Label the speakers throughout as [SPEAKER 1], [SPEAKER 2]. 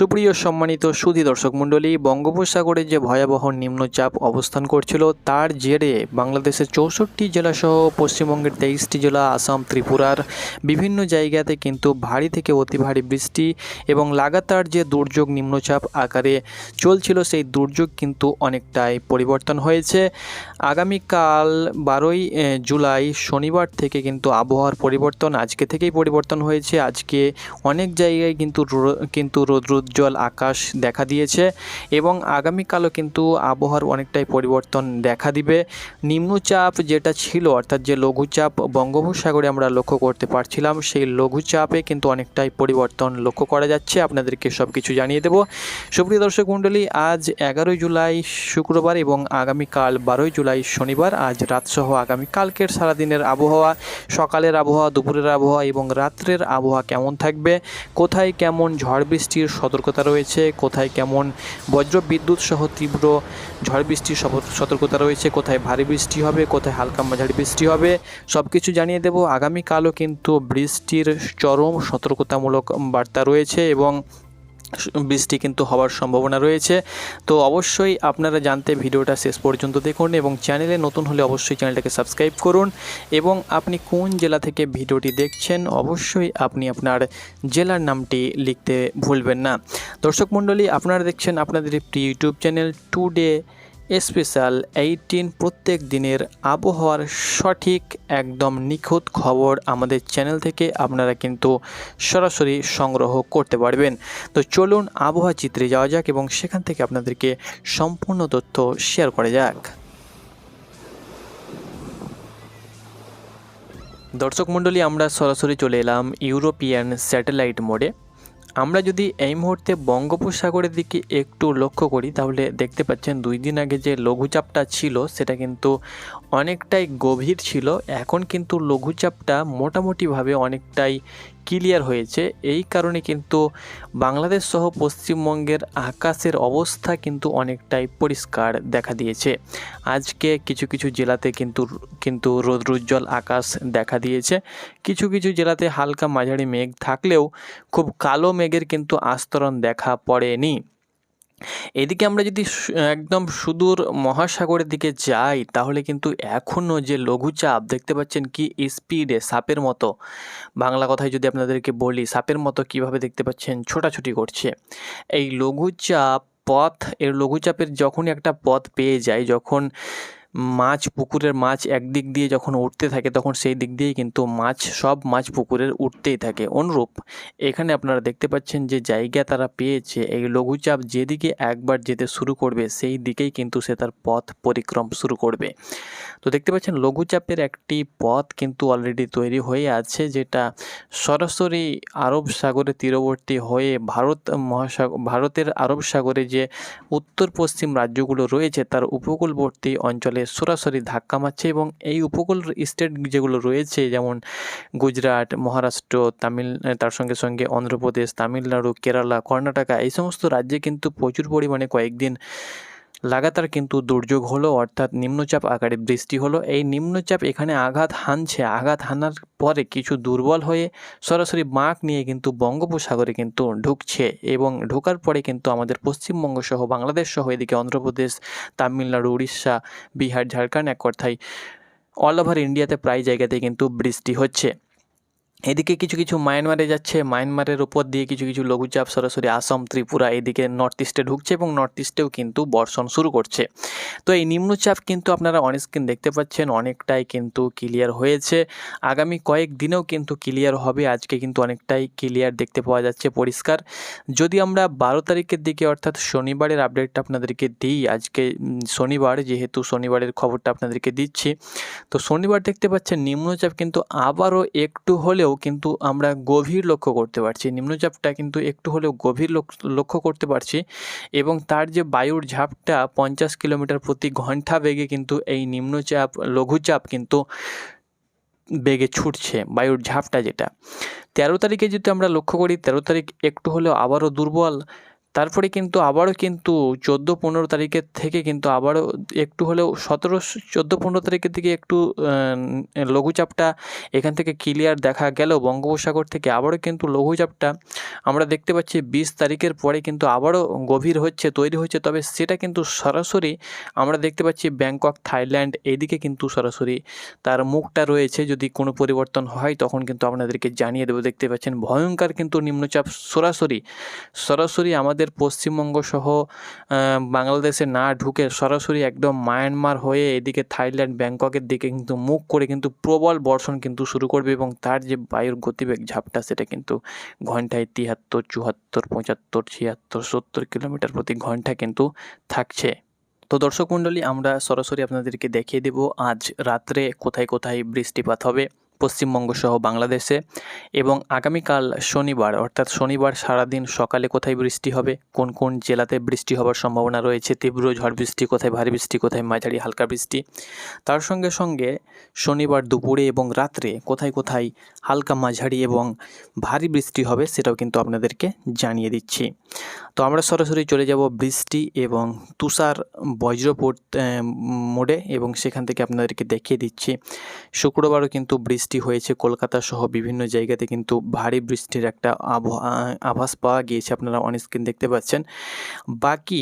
[SPEAKER 1] সুপ্রিয় সম্মানিত সুধী দর্শক মণ্ডলী, বঙ্গোপসাগরে যে ভয়াবহ নিম্নচাপ অবস্থান করছিল, তার জেরে বাংলাদেশের চৌষট্টি জেলাসহ পশ্চিমবঙ্গের তেইশটি জেলা, আসাম, ত্রিপুরার বিভিন্ন জায়গাতে কিন্তু ভারী থেকে অতি ভারী বৃষ্টি এবং লাগাতার যে দুর্যোগ নিম্নচাপ আকারে চলছিল, সেই দুর্যোগ কিন্তু অনেকটাই পরিবর্তন হয়েছে। আগামীকাল বারোই জুলাই শনিবার থেকে কিন্তু আবহাওয়ার পরিবর্তন আজকে থেকেই পরিবর্তন হয়েছে। আজকে অনেক জায়গায় কিন্তু কিন্তু রৌদ্রোজ্জ্বল আকাশ দেখা দিয়েছে এবং আগামীকালও কিন্তু আবহাওয়ার অনেকটাই পরিবর্তন দেখা দিবে। নিম্নচাপ যেটা ছিল, অর্থাৎ যে লঘুচাপ বঙ্গোপসাগরে আমরা লক্ষ্য করতে পারছিলাম, সেই লঘুচাপে কিন্তু অনেকটাই পরিবর্তন লক্ষ্য করা যাচ্ছে। আপনাদেরকে সব কিছু জানিয়ে দেব। সুপ্রিয় দর্শক মণ্ডলী, আজ এগারোই জুলাই শুক্রবার এবং আগামীকাল বারোই জুলাই শনিবার, আজ রাতসহ আগামীকালকের সারাদিনের আবহাওয়া, সকালের আবহাওয়া, দুপুরের আবহাওয়া এবং রাত্রের আবহাওয়া কেমন থাকবে, কোথায় কেমন ঝড় বৃষ্টির সতর্কতা রয়েছে, কোথায় কেমন বজ্র বিদ্যুৎ সহ তীব্র ঝড় বৃষ্টির সতর্কতা রয়েছে, কোথায় ভারী বৃষ্টি হবে, কোথায় হালকা মাঝারি বৃষ্টি হবে সব কিছু জানিয়ে দেব। আগামীকালও কিন্তু বৃষ্টির চরম সতর্কতামূলক বার্তা রয়েছে এবং বৃষ্টি কিন্তু হওয়ার সম্ভাবনা রয়েছে। তো অবশ্যই আপনারা জানতে ভিডিওটা শেষ পর্যন্ত দেখুন এবং চ্যানেলে নতুন হলে অবশ্যই চ্যানেলটাকে সাবস্ক্রাইব করুন এবং আপনি কোন জেলা থেকে ভিডিওটি দেখছেন অবশ্যই আপনি আপনার জেলার নামটি লিখতে ভুলবেন না। দর্শক মণ্ডলী, আপনারা দেখছেন আপনাদের একটি YouTube channel today special eighteen প্রত্যেক দিনের আবহাওয়ার সঠিক, একদম নিখুঁত খবর আমাদের চ্যানেল থেকে আপনারা কিন্তু সরাসরি সংগ্রহ করতে পারবেন। তো চলুন আবহাওয়া চিত্রে যাওয়া যাক এবং সেখান থেকে আপনাদেরকে সম্পূর্ণ তথ্য শেয়ার করা যাক। দর্শক মণ্ডলী, আমরা সরাসরি চলে এলাম ইউরোপিয়ান স্যাটেলাইট মোডে। আমরা যদি এই মুহূর্তে বঙ্গোপসাগরের দিকে একটু লক্ষ্য করি, তাহলে দেখতে পাচ্ছেন দুই দিন আগে যে লঘুচাপটা ছিল, সেটা কিন্তু অনেকটাই গভীর ছিল। এখন কিন্তু লঘুচাপটা মোটামুটিভাবে অনেকটাই ক্লিয়ার হয়েছে। এই কারণে কিন্তু বাংলাদেশ সহ পশ্চিমবঙ্গের আকাশের অবস্থা কিন্তু অনেকটাই পরিষ্কার দেখা দিয়েছে। আজকে কিছু কিছু জেলাতে কিন্তু কিন্তু রৌদ্রোজ্জ্বল আকাশ দেখা দিয়েছে। কিছু কিছু জেলাতে হালকা মাঝারি মেঘ থাকলেও খুব কালো মেঘের কিন্তু আস্তরণ দেখা পড়েনি। এদিকে আমরা যদি একদম সুদূর মহাসাগরের দিকে যাই, তাহলে কিন্তু এখনও যে লঘুচাপ দেখতে পাচ্ছেন কি স্পিডে সাপের মতো। বাংলা কথায় যদি আপনাদেরকে বলি, সাপের মতো কীভাবে দেখতে পাচ্ছেন? ছোটাছুটি করছে। এই লঘুচাপ পথ, এর লঘুচাপের যখনই একটা পথ পেয়ে যায়, যখন মাছ, পুকুরের মাছ একদিক দিয়ে যখন উঠতে থাকে, তখন সেই দিক দিয়েই কিন্তু মাছ, সব মাছ পুকুরের উঠতেই থাকে। অনুরূপ, এখানে আপনারা দেখতে পাচ্ছেন যে জায়গা তারা পেয়েছে, এই লঘুচাপ যেদিকে একবার যেতে শুরু করবে, সেই দিকেই কিন্তু সে তার পথ পরিক্রম শুরু করবে। তো দেখতে পাচ্ছেন, লঘুচাপের একটি পথ কিন্তু অলরেডি তৈরি হয়ে আছে, যেটা সরাসরি আরব সাগরের তীরবর্তী হয়ে ভারত মহাসাগর ভারতের আরব সাগরে যে উত্তর পশ্চিম রাজ্যগুলো রয়েছে, তার উপকূলবর্তী অঞ্চলে সরাসরি ধাক্কা মারছে এবং এই উপকূল স্টেট যেগুলো রয়েছে, যেমন গুজরাট, মহারাষ্ট্র, তামিল তার সঙ্গে সঙ্গে অন্ধ্রপ্রদেশ, তামিলনাড়ু, কেরালা, কর্ণাটকা, এই সমস্ত রাজ্যে কিন্তু প্রচুর পরিমাণে কয়েকদিন লাগাতার কিন্তু দুর্যোগ হলো, অর্থাৎ নিম্নচাপ আকারে বৃষ্টি হলো। এই নিম্নচাপ এখানে আঘাত হানছে। আঘাত হানার পরে কিছু দুর্বল হয়ে সরাসরি বাঁক নিয়ে কিন্তু বঙ্গোপসাগরে কিন্তু ঢুকছে এবং ঢোকার পরে কিন্তু আমাদের পশ্চিমবঙ্গ সহ বাংলাদেশ সহ এদিকে অন্ধ্রপ্রদেশ, তামিলনাড়ু, উড়িষ্যা, বিহার, ঝাড়খণ্ড এক কথায় অল ওভার ইন্ডিয়াতে প্রায় জায়গাতে কিন্তু বৃষ্টি হচ্ছে। এদিকে কিছু কিছু মায়ানমারে যাচ্ছে। মায়ানমারের উপর দিয়ে কিছু কিছু লঘুচাপ সরাসরি আসাম, ত্রিপুরা এদিকে নর্থ ইস্টে ঢুকছে এবং নর্থ ইস্টেও কিন্তু বর্ষণ শুরু করছে। তো এই নিম্নচাপ কিন্তু আপনারা অনস্ক্রিন দেখতে পাচ্ছেন, অনেকটাই কিন্তু ক্লিয়ার হয়েছে। আগামী কয়েক দিনেও কিন্তু ক্লিয়ার হবে। আজকে কিন্তু অনেকটাই ক্লিয়ার দেখতে পাওয়া যাচ্ছে, পরিষ্কার। যদি আমরা বারো তারিখের দিকে অর্থাৎ শনিবারের আপডেটটা আপনাদেরকে দিই, আজকে শনিবার, যেহেতু শনিবারের খবরটা আপনাদেরকে দিচ্ছি, তো শনিবার দেখতে পাচ্ছেন নিম্নচাপ কিন্তু আবারও একটু হলেও কিন্তু আমরা গভীর লক্ষ্য করতে পারছি। নিম্নচাপটা কিন্তু একটু হলেও গভীর লক্ষ্য করতে পারছি এবং তার যে বায়ুর ঝাপটা পঞ্চাশ কিলোমিটার প্রতি ঘণ্টা বেগে কিন্তু এই নিম্নচাপ, লঘুচাপ কিন্তু বেগে ছুটছে বায়ুর ঝাপটা যেটা। তেরো তারিখে যদি আমরা লক্ষ্য করি, তেরো তারিখ একটু হলেও আবারও দুর্বল। তারপরে কিন্তু আবারও কিন্তু চোদ্দ পনেরো তারিখের থেকে কিন্তু আবারও একটু হলেও সতেরো চোদ্দ পনেরো তারিখের দিকে একটু লঘুচাপটা এখান থেকে ক্লিয়ার দেখা গেল। বঙ্গোপসাগর থেকে আবারও কিন্তু লঘুচাপটা আমরা দেখতে পাচ্ছি বিশ তারিখের পরে কিন্তু আবারও গভীর হচ্ছে, তৈরি হচ্ছে। তবে সেটা কিন্তু সরাসরি আমরা দেখতে পাচ্ছি ব্যাংকক, থাইল্যান্ড এইদিকে কিন্তু সরাসরি তার মুখটা রয়েছে। যদি কোনো পরিবর্তন হয় তখন কিন্তু আপনাদেরকে জানিয়ে দেবো। দেখতে পাচ্ছেন ভয়ঙ্কর কিন্তু নিম্নচাপ সরাসরি সরাসরি আমাদের পশ্চিমবঙ্গ সহ বাংলাদেশে না ঢুকে সরাসরি একদম মায়ানমার হয়ে এদিকে থাইল্যান্ড, ব্যাংককের দিকে কিন্তু মুখ করে কিন্তু প্রবল বর্ষণ কিন্তু শুরু করবে এবং তার যে বায়ুর গতিবেগ ঝাপটা সেটা কিন্তু ঘন্টায় তিয়াত্তর চুয়াত্তর, পঁচাত্তর, ছিয়াত্তর, সত্তর কিলোমিটার প্রতি ঘণ্টা কিন্তু থাকছে। তো দর্শক মণ্ডলী, আমরা সরাসরি আপনাদেরকে দেখিয়ে দেব আজ রাত্রে কোথায় কোথায় বৃষ্টিপাত হবে। পশ্চিমবঙ্গ সহ বাংলাদেশে এবং আগামীকাল শনিবার, অর্থাৎ শনিবার সারাদিন সকালে কোথায় বৃষ্টি হবে, কোন কোন জেলাতে বৃষ্টি হওয়ার সম্ভাবনা রয়েছে, তীব্র ঝড় বৃষ্টি কোথায়, ভারী বৃষ্টি কোথায়, মাঝারি হালকা বৃষ্টি, তার সঙ্গে সঙ্গে শনিবার দুপুরে এবং রাত্রে কোথায় কোথায় হালকা মাঝারি এবং ভারী বৃষ্টি হবে সেটাও কিন্তু আপনাদেরকে জানিয়ে দিচ্ছি। তো আমরা সরাসরি চলে যাব বৃষ্টি এবং তুষার বজ্রপুর মোড়ে এবং সেখান থেকে আপনাদেরকে দেখিয়ে দিচ্ছি। শুক্রবারও কিন্তু বৃষ্টি হয়েছে কলকাতা সহ বিভিন্ন জায়গাতে কিন্তু ভারী বৃষ্টির একটা আভাস পাওয়া গিয়েছে আপনারা অন স্ক্রিন দেখতে পাচ্ছেন। বাকি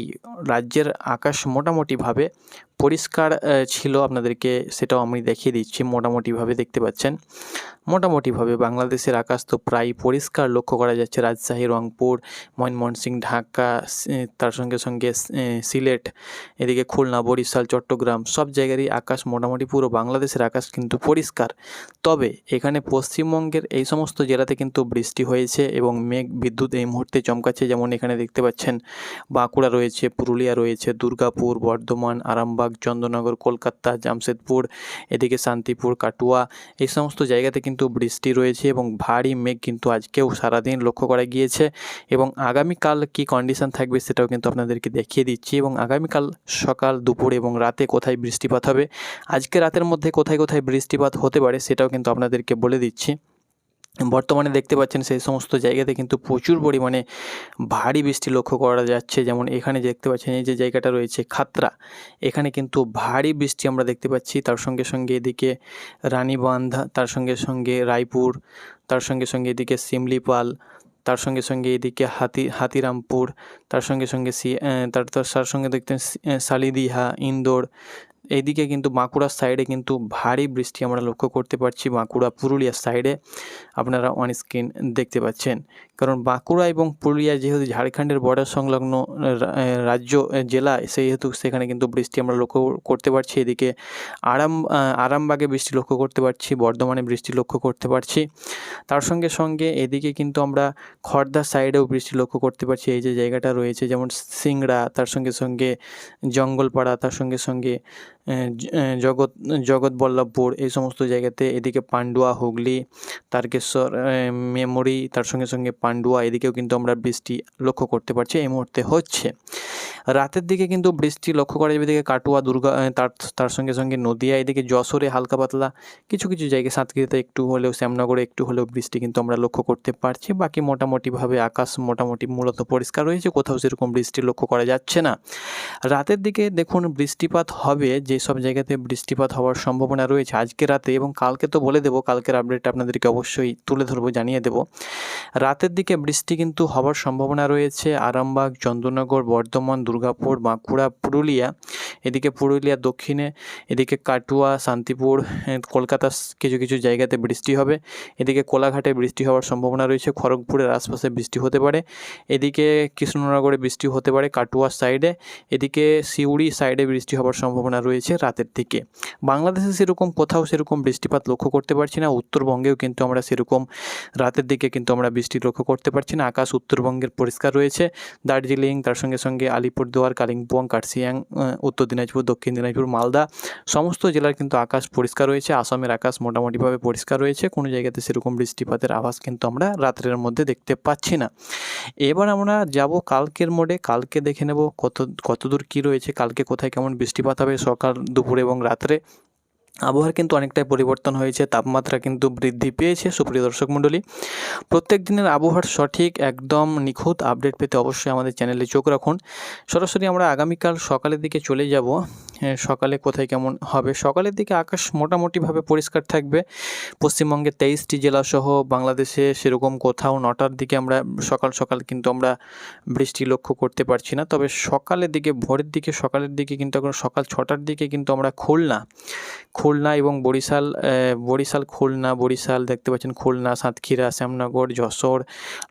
[SPEAKER 1] রাজ্যের আকাশ মোটামুটিভাবে পরিষ্কার ছিল আপনাদেরকে, সেটাও আমি দেখিয়ে দিচ্ছি, মোটামুটিভাবে দেখতে পাচ্ছেন। মোটামুটিভাবে বাংলাদেশের আকাশ তো প্রায় পরিষ্কার লক্ষ্য করা যাচ্ছে। রাজশাহী, রংপুর, ময়মনসিংহ, ঢাকা তার সঙ্গে সঙ্গে সিলেট, এদিকে খুলনা, বরিশাল, চট্টগ্রাম, সব জায়গারই আকাশ মোটামুটি পুরো বাংলাদেশের আকাশ কিন্তু পরিষ্কার। তবে এখানে পশ্চিমবঙ্গের এই সমস্ত জেলাতে কিন্তু বৃষ্টি হয়েছে এবং মেঘ বিদ্যুৎ এই মুহূর্তে চমকাচ্ছে। যেমন এখানে দেখতে পাচ্ছেন, বাঁকুড়া রয়েছে, পুরুলিয়া রয়েছে, দুর্গাপুর, বর্ধমান, আরামবাগ চন্দ্রনগর কলকাতা জামশেদপুর এদিকে শান্তিপুর কাটুয়া এই সমস্ত জায়গাতে কিন্তু বৃষ্টি রয়েছে এবং ভারী মেঘ কিন্তু আজকেও সারাদিন লক্ষ্য করা গিয়েছে এবং আগামীকাল কি কন্ডিশন থাকবে সেটাও কিন্তু আপনাদেরকে দেখিয়ে দিচ্ছি এবং আগামীকাল সকাল, দুপুর এবং রাতে কোথায় বৃষ্টিপাত হবে? আজকে রাতের মধ্যে কোথায় কোথায় বৃষ্টিপাত হতে পারে সেটাও কিন্তু আপনাদেরকে বলে দিচ্ছি। বর্তমানে দেখতে পাচ্ছেন সেই সমস্ত জায়গাতে কিন্তু প্রচুর পরিমাণে ভারী বৃষ্টি লক্ষ্য করা যাচ্ছে। যেমন এখানে দেখতে পাচ্ছেন এই যে জায়গাটা রয়েছে খাতরা, এখানে কিন্তু ভারী বৃষ্টি আমরা দেখতে পাচ্ছি। তার সঙ্গে সঙ্গে এদিকে রানীবান্ধ, তার সঙ্গে সঙ্গে রায়পুর, তার সঙ্গে সঙ্গে এদিকে সিমলিপাল, তার সঙ্গে সঙ্গে এদিকে হাতি, হাতিরামপুর, তার সঙ্গে সঙ্গে সি তার তার সঙ্গে দেখতেন শালিদিহা, ইন্দোর এইদিকে কিন্তু বাঁকুড়ার সাইডে কিন্তু ভারী বৃষ্টি আমরা লক্ষ্য করতে পারছি। বাঁকুড়া পুরুলিয়ার সাইডে আপনারা অন স্ক্রিন দেখতে পাচ্ছেন। কারণ বাঁকুড়া এবং পুরুলিয়া যেহেতু ঝাড়খণ্ডের বর্ডার সংলগ্ন রাজ্য জেলা, সেহেতু সেখানে কিন্তু বৃষ্টি আমরা লক্ষ্য করতে পারছি। এদিকে আরাম আরামবাগে বৃষ্টি লক্ষ্য করতে পারছি, বর্ধমানে বৃষ্টি লক্ষ্য করতে পারছি। তার সঙ্গে সঙ্গে এদিকে কিন্তু আমরা খড়দার সাইডেও বৃষ্টি লক্ষ্য করতে পারছি। এই যে জায়গাটা রয়েছে, যেমন সিংড়া, তার সঙ্গে সঙ্গে জঙ্গলপাড়া, তার সঙ্গে সঙ্গে জগৎ জগৎবল্লভপুর এই সমস্ত জায়গাতে এদিকে পান্ডুয়া, হুগলি, তারকেশ্বর মেমোরি, তার সঙ্গে সঙ্গে পান্ডুয়া, এদিকেও কিন্তু আমরা বৃষ্টি লক্ষ্য করতে পারছি, এই মুহূর্তে হচ্ছে। রাতের দিকে কিন্তু বৃষ্টি লক্ষ্য করা যাবে। এদিকে কাটুয়া, দুর্গা তার তার সঙ্গে সঙ্গে নদিয়া, এদিকে যশোরে হালকা পাতলা, কিছু কিছু জায়গায় সাতক্ষীরাতে একটু হলেও শ্যামনগরে একটু হলেও বৃষ্টি কিন্তু আমরা লক্ষ্য করতে পারছি। বাকি মোটামুটিভাবে আকাশ মোটামুটি মূলত পরিষ্কার রয়েছে, কোথাও সেরকম বৃষ্টি লক্ষ্য করা যাচ্ছে না। রাতের দিকে দেখুন বৃষ্টিপাত হবে যেসব জায়গাতে বৃষ্টিপাত হওয়ার সম্ভাবনা রয়েছে আজকে রাতে এবং কালকে তো বলে দেবো, কালকের আপডেট আপনাদেরকে অবশ্যই তুলে ধরবো, জানিয়ে দেবো। রাতের দিকে বৃষ্টি কিন্তু হওয়ার সম্ভাবনা রয়েছে, আরামবাগ, চন্দ্রনগর, বর্ধমান দুর্গাপুর বাঁকুড়া পুরুলিয়া, এদিকে পুরুলিয়া দক্ষিণে, এদিকে কাটুয়া, শান্তিপুর কলকাতার কিছু কিছু জায়গাতে বৃষ্টি হবে। এদিকে কোলাঘাটে বৃষ্টি হওয়ার সম্ভাবনা রয়েছে। খড়গপুরের আশপাশে বৃষ্টি হতে পারে। এদিকে কৃষ্ণনগরে বৃষ্টি হতে পারে কাটুয়ার সাইডে এদিকে সিউড়ি সাইডে বৃষ্টি হওয়ার সম্ভাবনা রয়েছে রাতের দিকে। বাংলাদেশে সেরকম কোথাও সেরকম বৃষ্টিপাত লক্ষ্য করতে পারছি না। উত্তরবঙ্গেও কিন্তু আমরা সেরকম রাতের দিকে কিন্তু আমরা বৃষ্টি লক্ষ্য করতে পারছি না। আকাশ উত্তরবঙ্গের পরিষ্কার রয়েছে। দার্জিলিং, তার সঙ্গে সঙ্গে আলিপুরদুয়ার কালিম্পং কার্সিয়াং উত্তর দিনাজপুর, দক্ষিণ দিনাজপুর, মালদা সমস্ত জেলার কিন্তু আকাশ পরিষ্কার রয়েছে। আসামের আকাশ মোটামুটিভাবে পরিষ্কার রয়েছে। কোনো জায়গাতে সেরকম বৃষ্টিপাতের আভাস কিন্তু আমরা রাত্রের মধ্যে দেখতে পাচ্ছি না। এবার আমরা যাব কালকের মোডে। কালকে দেখে নেব কত, কতদূর কী রয়েছে, কালকে কোথায় কেমন বৃষ্টিপাত হবে সকাল, দুপুরে এবং রাত্রে। আবহাওয়ার কিন্তু অনেকটাই পরিবর্তন হয়েছে, তাপমাত্রা কিন্তু বৃদ্ধি পেয়েছে, সুপ্রিয় দর্শক মণ্ডলী। প্রত্যেক দিনের আবহাওয়ার সঠিক, একদম নিখুঁত আপডেট পেতে অবশ্যই আমাদের চ্যানেলে চোখ রাখুন। সরাসরি আমরা আগামীকাল সকালের দিকে চলে যাব। সকালে কোথায় কেমন হবে? সকালের দিকে আকাশ মোটামুটিভাবে পরিষ্কার থাকবে। পশ্চিমবঙ্গের তেইশটি জেলাসহ বাংলাদেশে সেরকম কোথাও নটার দিকে আমরা, সকাল সকাল কিন্তু আমরা বৃষ্টি লক্ষ্য করতে পারছি না। তবে সকালের দিকে, ভোরের দিকে, সকালের দিকে কিন্তু এখন সকাল ছটার দিকে কিন্তু আমরা খুলনা খুলনা এবং বরিশাল বরিশাল, খুলনা, বরিশাল দেখতে পাচ্ছেন খুলনা, সাতক্ষীরা, শ্যামনগর, যশোর,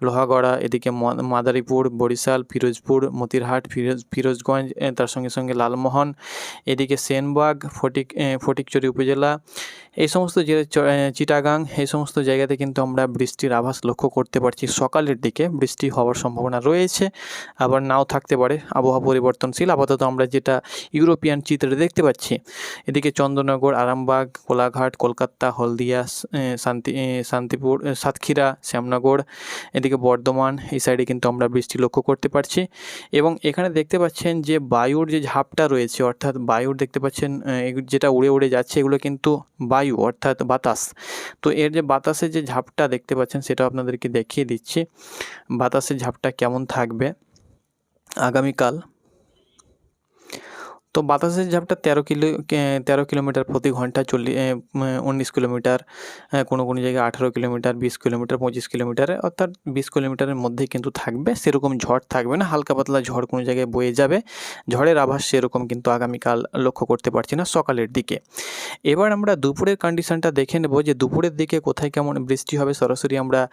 [SPEAKER 1] লোহাগড়া, এদিকে মাদারীপুর, বরিশাল, ফিরোজপুর, মতিরহাট, ফিরোজ, ফিরোজগঞ্জ তার সঙ্গে সঙ্গে লালমোহন, এদিকে সেনবাগ, ফটিক ফটিকচুরি উপজেলা, এই সমস্ত যে চিটাগাং, এই সমস্ত জায়গাতে কিন্তু আমরা বৃষ্টির আভাস লক্ষ্য করতে পারছি। সকালের দিকে বৃষ্টি হওয়ার সম্ভাবনা রয়েছে, আবার নাও থাকতে পারে। আবহাওয়া পরিবর্তনশীল, আপাতত আমরা যেটা ইউরোপিয়ান চিত্রে দেখতে পাচ্ছি, এদিকে চন্দ্রনগর আরামবাগ, কোলাঘাট, কলকাতা, হলদিয়া শান্তি শান্তিপুর সাতক্ষীরা, শ্যামনগর, এদিকে বর্ধমান, এই সাইডে কিন্তু আমরা বৃষ্টি লক্ষ্য করতে পারছি। এবং এখানে দেখতে পাচ্ছেন যে বায়ুর যে ঝাপটা রয়েছে, অর্থাৎ বায়ুর দেখতে পাচ্ছেন যেটা উড়ে উড়ে যাচ্ছে, এগুলো কিন্তু বায়ু, অর্থাৎ বাতাস। তো এর যে বাতাসের যে ঝাপটা দেখতে পাচ্ছেন, সেটা আপনাদেরকে দেখিয়ে দিচ্ছি। বাতাসের ঝাপটা কেমন থাকবে? আগামীকাল তো বাতাসের ঝাপটা তেরো কিলো তেরো কিলোমিটার প্রতি ঘণ্টা চল্লিশ উনিশ কিলোমিটার কোনো কোনো জায়গায় আঠারো কিলোমিটার, বিশ কিলোমিটার, পঁচিশ কিলোমিটার, অর্থাৎ বিশ কিলোমিটারের মধ্যেই কিন্তু থাকবে, সেরকম ঝড় থাকবে না, হালকা পাতলা ঝড় কোনো জায়গায় বয়ে যাবে, ঝড়ের আভাস সেরকম কিন্তু আগামীকাল লক্ষ্য করতে পারছি না সকালের দিকে। এবার আমরা দুপুরের কন্ডিশনটা দেখে নেব যে দুপুরের দিকে কোথায় কেমন বৃষ্টি হবে, সরাসরি আমরা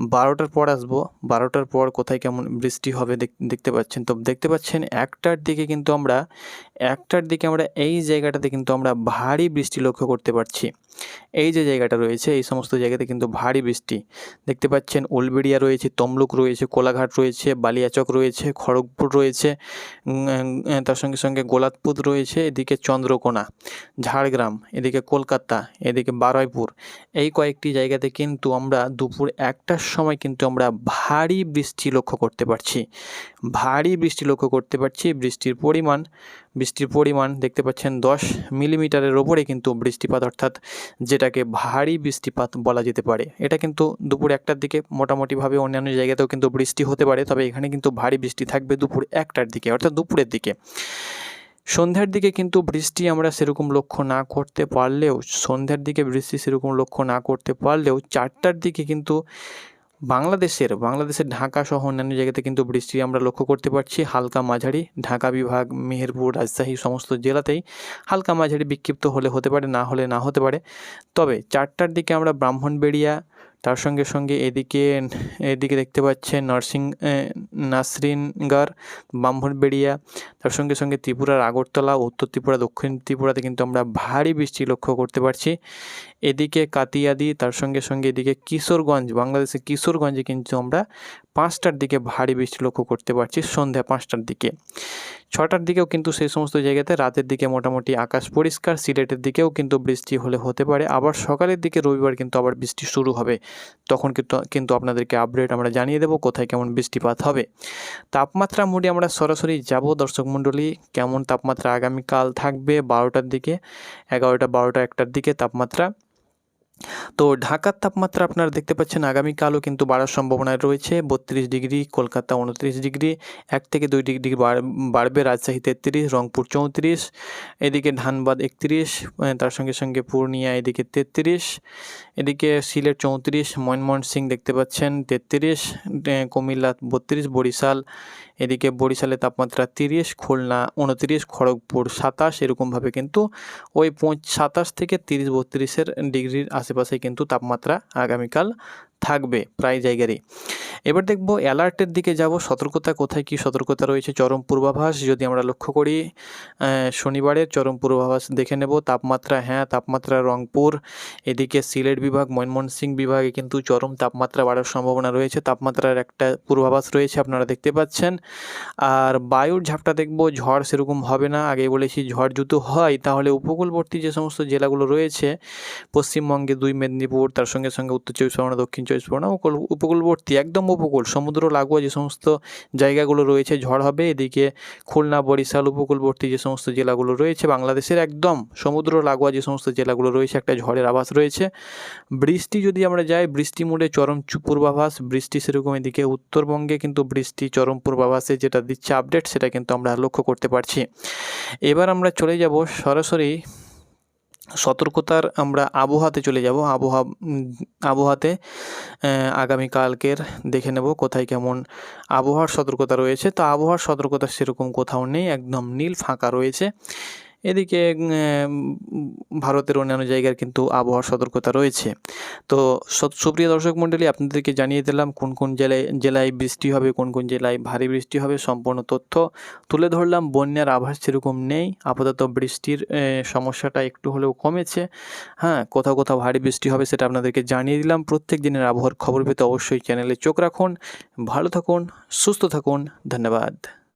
[SPEAKER 1] বারোটার পর আসব, বারোটার পর কোথায় কেমন বৃষ্টি হবে দেখ- দেখতে পাচ্ছেন, তো দেখতে পাচ্ছেন একটার দিকে কিন্তু আমরা একটার দিকে আমরা এই জায়গাটাতে কিন্তু আমরা ভারী বৃষ্টি লক্ষ্য করতে পারছি। এই যে জায়গাটা রয়েছে, এই সমস্ত জায়গাতে কিন্তু ভারী বৃষ্টি। দেখতে পাচ্ছেন, উলবেড়িয়া রয়েছে, তমলুক রয়েছে, কোলাঘাট রয়েছে, বালিয়াচক রয়েছে, খড়গপুর রয়েছে তার সঙ্গে সঙ্গে গোলাতপুর রয়েছে, এদিকে চন্দ্রকোনা, ঝাড়গ্রাম, এদিকে কলকাতা, এদিকে বারুইপুর। এই কয়েকটি জায়গাতে কিন্তু আমরা দুপুর একটার সময় কিন্তু আমরা ভারী বৃষ্টি লক্ষ্য করতে পারছি। ভারী বৃষ্টি লক্ষ্য করতে পারছি, বৃষ্টির পরিমাণ বৃষ্টির পরিমাণ দেখতে পাচ্ছেন দশ মিলিমিটারের ওপরে কিন্তু বৃষ্টিপাত, অর্থাৎ যেটাকে ভারী বৃষ্টিপাত বলা যেতে পারে। এটা কিন্তু দুপুর একটার দিকে মোটামুটিভাবে অন্যান্য জায়গাতেও কিন্তু বৃষ্টি হতে পারে, তবে এখানে কিন্তু ভারী বৃষ্টি থাকবে দুপুর একটার দিকে, অর্থাৎ দুপুরের দিকে। সন্ধ্যার দিকে কিন্তু বৃষ্টি আমরা সেরকম লক্ষ্য না করতে পারলেও, সন্ধ্যার দিকে বৃষ্টি সেরকম লক্ষ্য না করতে পারলেও, চারটার দিকে কিন্তু বাংলাদেশের বাংলাদেশের ঢাকা সহ অন্যান্য জায়গাতে কিন্তু বৃষ্টি আমরা লক্ষ্য করতে পারছি। হালকা মাঝারি, ঢাকা বিভাগ, মেহেরপুর, রাজশাহী সমস্ত জেলাতেই হালকা মাঝারি বিক্ষিপ্ত হলে হতে পারে, না হলে না হতে পারে। তবে চারটার দিকে আমরা ব্রাহ্মণবেড়িয়া, তার সঙ্গে সঙ্গে এদিকে এদিকে দেখতে পাচ্ছেন নার্সিং নাসরিনগর ব্রাহ্মণবেড়িয়া, তার সঙ্গে সঙ্গে ত্রিপুরার আগরতলা, উত্তর ত্রিপুরা, দক্ষিণ ত্রিপুরাতে কিন্তু আমরা ভারী বৃষ্টি লক্ষ্য করতে পারছি। এদিকে কাতিয়াদি, তার সঙ্গে সঙ্গে এদিকে কিশোরগঞ্জ বাংলাদেশের কিশোরগঞ্জে কিন্তু আমরা পাঁচটার দিকে ভারী বৃষ্টি লক্ষ্য করতে পারছি সন্ধ্যা পাঁচটার দিকে। ছটার দিকেও কিন্তু সেই সমস্ত জায়গাতে রাতের দিকে মোটামুটি আকাশ পরিষ্কার, সিলেটের দিকেও কিন্তু বৃষ্টি হলে হতে পারে। আবার সকালের দিকে রবিবার কিন্তু আবার বৃষ্টি শুরু হবে। তখন কিন্তু কিন্তু আপনাদেরকে আপডেট আমরা জানিয়ে দেবো কোথায় কেমন বৃষ্টিপাত হবে। তাপমাত্রা মোডে আমরা সরাসরি যাব। দর্শক মণ্ডলী, কেমন তাপমাত্রা আগামীকাল থাকবে? বারোটার দিকে, এগারোটা, বারোটা, একটার দিকে তাপমাত্রা। তো ঢাকার তাপমাত্রা আপনারা দেখতে পাচ্ছেন আগামীকালও কিন্তু বাড়ার সম্ভাবনা রয়েছে। বত্রিশ ডিগ্রি, কলকাতা উনত্রিশ ডিগ্রি, এক থেকে দুই ডিগ্রি বাড়- বাড়বে রাজশাহী তেত্রিশ, রংপুর চৌত্রিশ, এদিকে ধানবাদ একত্রিশ তার সঙ্গে সঙ্গে পূর্ণিয়া এদিকে তেত্রিশ, এদিকে সিলেট চৌত্রিশ ময়মনসিং দেখতে পাচ্ছেন তেত্রিশ কুমিল্লা বত্রিশ, বরিশাল এদিকে বরিশালে তাপমাত্রা তিরিশ, খুলনা উনত্রিশ, খড়গপুর সাতাশ, এরকমভাবে কিন্তু ওই পঁচ সাতাশ থেকে তিরিশ, বত্রিশের ডিগ্রির আশেপাশে কিন্তু তাপমাত্রা আগামীকাল থাকবে প্রায় জায়গারই। এবার দেখব অ্যালার্টের দিকে যাব। সতর্কতা কোথায়, কি সতর্কতা রয়েছে? চরম পূর্বাভাস যদি আমরা লক্ষ্য করি শনিবারের চরম পূর্বাভাস দেখে নেব। তাপমাত্রা হ্যাঁ তাপমাত্রা রংপুর, এদিকে সিলেট বিভাগ ময়মনসিং বিভাগে কিন্তু চরম তাপমাত্রা বাড়ার সম্ভাবনা রয়েছে। তাপমাত্রার একটা পূর্বাভাস রয়েছে, আপনারা দেখতে পাচ্ছেন। আর বায়ুর ঝাপটা দেখব, ঝড় সেরকম হবে না। আগে বলেছি, ঝড় যদি হয়, তাহলে উপকূলবর্তী যে সমস্ত জেলাগুলো রয়েছে, পশ্চিমবঙ্গে দুই, মেদিনীপুর, তার সঙ্গে সঙ্গে উত্তর চব্বিশ পরগনা, দক্ষিণ চব্বিশ উপকূল, উপকূলবর্তী, একদম উপকূল, সমুদ্র, লাগোয়া যে সমস্ত জায়গাগুলো রয়েছে, ঝড় হবে, এদিকে খুলনা, বরিশাল, উপকূলবর্তী যে সমস্ত জেলাগুলো রয়েছে, বাংলাদেশের একদম সমুদ্র, লাগোয়া যে সমস্ত জেলাগুলো রয়েছে, একটা ঝড়ের আভাস রয়েছে। বৃষ্টি যদি আমরা যাই, বৃষ্টি মোডে চরম পূর্বাভাস, বৃষ্টি সেরকম এদিকে উত্তরবঙ্গে কিন্তু বৃষ্টি চরম পূর্বাভাসে যেটা দিচ্ছে আপডেট সেটা কিন্তু আমরা লক্ষ্য করতে পারছি। এবার আমরা চলে যাব সরাসরি সতর্কতার আমরা আবহাওয়াতে চলে যাব। আবহাওয়া আবহাওয়াতে আগামীকালকের দেখে নেব কোথায় কেমন আবহাওয়ার সতর্কতা রয়েছে। তো আবহাওয়ার সতর্কতা সেরকম কোথাও নেই, একদম নীল ফাঁকা রয়েছে। এদিকে ভারতের অন্যান্য জায়গার কিন্তু আবহাওয়ার সতর্কতা রয়েছে। তো সুপ্রিয় দর্শক মণ্ডলী, আপনাদেরকে জানিয়ে দিলাম কোন কোন জেলায় জেলায় বৃষ্টি হবে, কোন কোন জেলায় ভারী বৃষ্টি হবে, সম্পূর্ণ তথ্য তুলে ধরলাম। বন্যার আভাস সেরকম নেই। আপাতত বৃষ্টির সমস্যাটা একটু হলেও কমেছে। হ্যাঁ কোথাও কোথাও ভারী বৃষ্টি হবে সেটা আপনাদেরকে জানিয়ে দিলাম। প্রত্যেক দিনের আবহাওয়ার খবর পেতে অবশ্যই চ্যানেলে চোখ রাখুন। ভালো থাকুন, সুস্থ থাকুন। ধন্যবাদ।